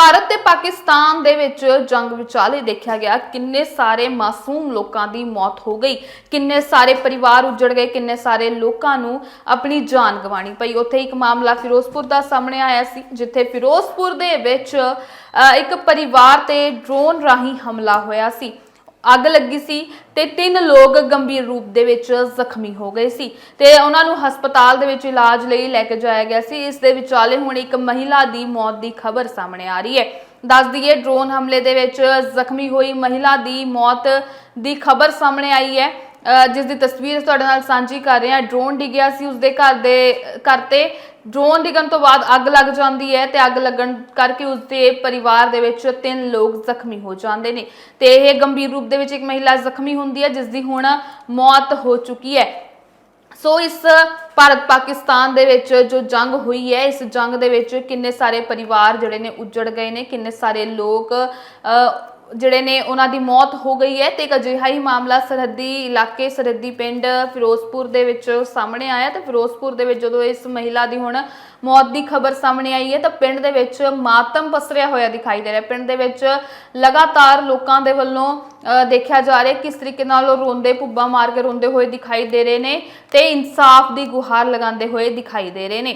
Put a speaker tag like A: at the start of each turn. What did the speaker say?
A: ਭਾਰਤ ਤੇ ਪਾਕਿਸਤਾਨ ਦੇ ਵਿੱਚ ਜੰਗ ਵਿਚਾਲੇ ਦੇਖਿਆ ਗਿਆ ਕਿੰਨੇ ਸਾਰੇ ਮਾਸੂਮ ਲੋਕਾਂ ਦੀ ਮੌਤ ਹੋ ਗਈ, ਕਿੰਨੇ ਸਾਰੇ ਪਰਿਵਾਰ ਉਜੜ ਗਏ, ਕਿੰਨੇ ਸਾਰੇ ਲੋਕਾਂ ਨੂੰ ਆਪਣੀ ਜਾਨ ਗਵਾਣੀ ਪਈ। ਉੱਥੇ ਇੱਕ ਮਾਮਲਾ ਫਿਰੋਜ਼ਪੁਰ ਦਾ ਸਾਹਮਣੇ ਆਇਆ ਸੀ, ਜਿੱਥੇ ਫਿਰੋਜ਼ਪੁਰ ਦੇ ਵਿੱਚ ਇੱਕ ਪਰਿਵਾਰ ਤੇ ਡਰੋਨ ਰਾਹੀਂ ਹਮਲਾ ਹੋਇਆ ਸੀ। ਅੱਗ ਲੱਗੀ ਸੀ ਤੇ ਤਿੰਨ ਲੋਕ ਗੰਭੀਰ ਰੂਪ ਦੇ ਵਿੱਚ ਜ਼ਖਮੀ ਹੋ ਗਏ ਸੀ ਤੇ ਉਹਨਾਂ ਨੂੰ ਹਸਪਤਾਲ ਦੇ ਵਿੱਚ ਇਲਾਜ ਲਈ ਲੈ ਕੇ ਜਾਇਆ ਗਿਆ ਸੀ। ਇਸ ਦੇ ਵਿਚਾਲੇ ਹੁਣ ਇੱਕ ਮਹਿਲਾ ਦੀ ਮੌਤ ਦੀ ਖਬਰ ਸਾਹਮਣੇ ਆ ਰਹੀ ਹੈ। ਦੱਸ ਦਈਏ ਡਰੋਨ ਹਮਲੇ ਦੇ ਵਿੱਚ ਜ਼ਖਮੀ ਹੋਈ ਮਹਿਲਾ ਦੀ ਮੌਤ ਦੀ ਖਬਰ ਸਾਹਮਣੇ ਆਈ ਹੈ। ਜਿਸ ਦੀ ਤਸਵੀਰ ਤੁਹਾਡੇ ਨਾਲ ਸਾਂਝੀ ਕਰ ਰਹੇ ਹਾਂ। ਡਰੋਨ ਡਿੱਗਿਆ ਸੀ ਉਸਦੇ ਘਰ ਦੇ ਘਰ ਤੇ। ਡਰੋਨ ਡਿੱਗਣ ਤੋਂ ਬਾਅਦ ਅੱਗ ਲੱਗ ਜਾਂਦੀ ਹੈ ਤੇ ਅੱਗ ਲੱਗਣ ਕਰਕੇ ਉਸਦੇ ਪਰਿਵਾਰ ਦੇ ਵਿੱਚ ਤਿੰਨ ਲੋਕ ਜ਼ਖਮੀ ਹੋ ਜਾਂਦੇ ਨੇ। ਤੇ ਇਹ ਗੰਭੀਰ ਰੂਪ ਦੇ ਵਿੱਚ ਇੱਕ ਮਹਿਲਾ ਜ਼ਖਮੀ ਹੁੰਦੀ ਹੈ ਜਿਸ ਦੀ ਹੁਣ ਮੌਤ ਹੋ ਚੁੱਕੀ ਹੈ। ਸੋ ਇਸ ਭਾਰਤ ਪਾਕਿਸਤਾਨ ਦੇ ਵਿੱਚ ਜੋ ਜੰਗ ਹੋਈ ਹੈ ਇਸ ਜੰਗ ਦੇ ਵਿੱਚ ਕਿੰਨੇ ਸਾਰੇ ਪਰਿਵਾਰ ਜਿਹੜੇ ਨੇ ਉੱਜੜ ਗਏ ਨੇ ਕਿੰਨੇ ਸਾਰੇ ਲੋਕ ਅ, ਜਿਹੜੇ ਨੇ ਉਹਨਾਂ ਦੀ ਮੌਤ ਹੋ ਗਈ ਹੈ ਤੇ ਇੱਕ ਅਜਿਹਾ ਹੀ ਮਾਮਲਾ ਸਰਹੱਦੀ ਇਲਾਕੇ, ਸਰਹੱਦੀ ਪਿੰਡ ਫਿਰੋਜ਼ਪੁਰ ਦੇ ਵਿੱਚ ਸਾਹਮਣੇ ਆਇਆ ਤੇ ਫਿਰੋਜ਼ਪੁਰ ਦੇ ਵਿੱਚ ਜਦੋਂ ਇਸ ਮਹਿਲਾ ਦੀ ਹੁਣ ਮੌਤ ਦੀ ਖਬਰ ਸਾਹਮਣੇ ਆਈ ਹੈ ਤਾਂ ਪਿੰਡ ਦੇ ਵਿੱਚ ਮਾਤਮ ਪਸਰਿਆ ਹੋਇਆ ਦਿਖਾਈ ਦੇ ਰਿਹਾ ਪਿੰਡ ਦੇ ਵਿੱਚ ਲਗਾਤਾਰ ਲੋਕਾਂ ਦੇ ਵੱਲੋਂ ਦੇਖਿਆ ਜਾ ਰਿਹਾ ਕਿਸ ਤਰੀਕੇ ਨਾਲ ਉਹ ਰੋਂਦੇ, ਭੁੱਬਾ ਮਾਰ ਕੇ ਰੋਂਦੇ ਹੋਏ ਦਿਖਾਈ ਦੇ ਰਹੇ ਨੇ ਤੇ ਇਨਸਾਫ ਦੀ ਗੁਹਾਰ ਲਗਾਉਂਦੇ ਹੋਏ ਦਿਖਾਈ ਦੇ ਰਹੇ ਨੇ।